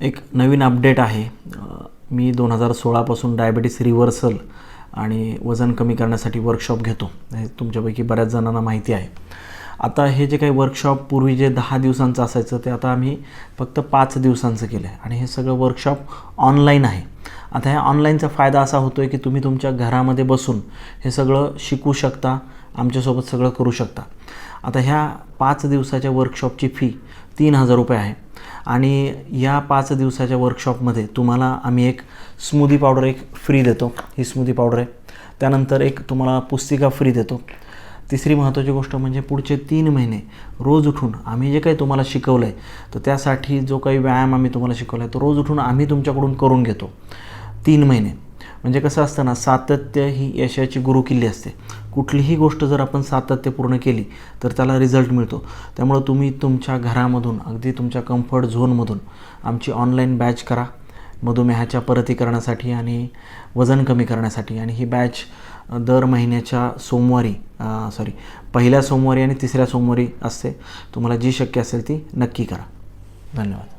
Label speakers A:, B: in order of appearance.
A: एक नवीन अपडेट आहे. मी दोन हजार सोळापासून डायबेटीस रिव्हर्सल आणि वजन कमी करण्यासाठी वर्कशॉप घेतो. हे तुमच्यापैकी बऱ्याच जणांना माहिती आहे. आता हे जे काही वर्कशॉप पूर्वी जे दहा दिवसांचं असायचं ते आता आम्ही फक्त पाच दिवसांचं केलं आहे आणि हे सगळं वर्कशॉप ऑनलाईन आहे. आता ह्या ऑनलाईनचा फायदा असा होतो आहे की तुम्ही तुमच्या घरामध्ये बसून हे सगळं शिकू शकता आमच्यासोबत सगळं करू शकता. आता ह्या पाच दिवसाच्या वर्कशॉपची फी तीन हजार रुपये आहे. आणि या पाच दिवसाच्या वर्कशॉपमध्ये तुम्हाला आम्ही एक स्मूदी पावडर एक फ्री देतो. ही स्मूदी पावडर आहे. त्यानंतर एक तुम्हाला पुस्तिका फ्री देतो. तिसरी महत्त्वाची गोष्ट म्हणजे पुढचे तीन महिने रोज उठून आम्ही जे काही तुम्हाला शिकवलं आहे तर त्यासाठी जो काही व्यायाम आम्ही तुम्हाला शिकवला आहे तो रोज उठून आम्ही तुमच्याकडून करून घेतो. तीन महिने. म्हणजे कसं असतं ना सातत्य ही यशाची गुरुकिल्ली असते. कुठलीही गोष्ट जर आपण सातत्यपूर्ण केली तर त्याला रिझल्ट मिळतो. त्यामुळं तुम्ही तुमच्या घरामधून अगदी तुमच्या कम्फर्ट झोनमधून आमची ऑनलाईन बॅच करा. मधुमेहाच्या परतीकरणासाठी आणि वजन कमी करण्यासाठी. आणि ही बॅच दर महिन्याच्या सोमवारी सॉरी पहिल्या सोमवारी आणि तिसऱ्या सोमवारी असते. तुम्हाला जी शक्य असेल ती नक्की करा. धन्यवाद.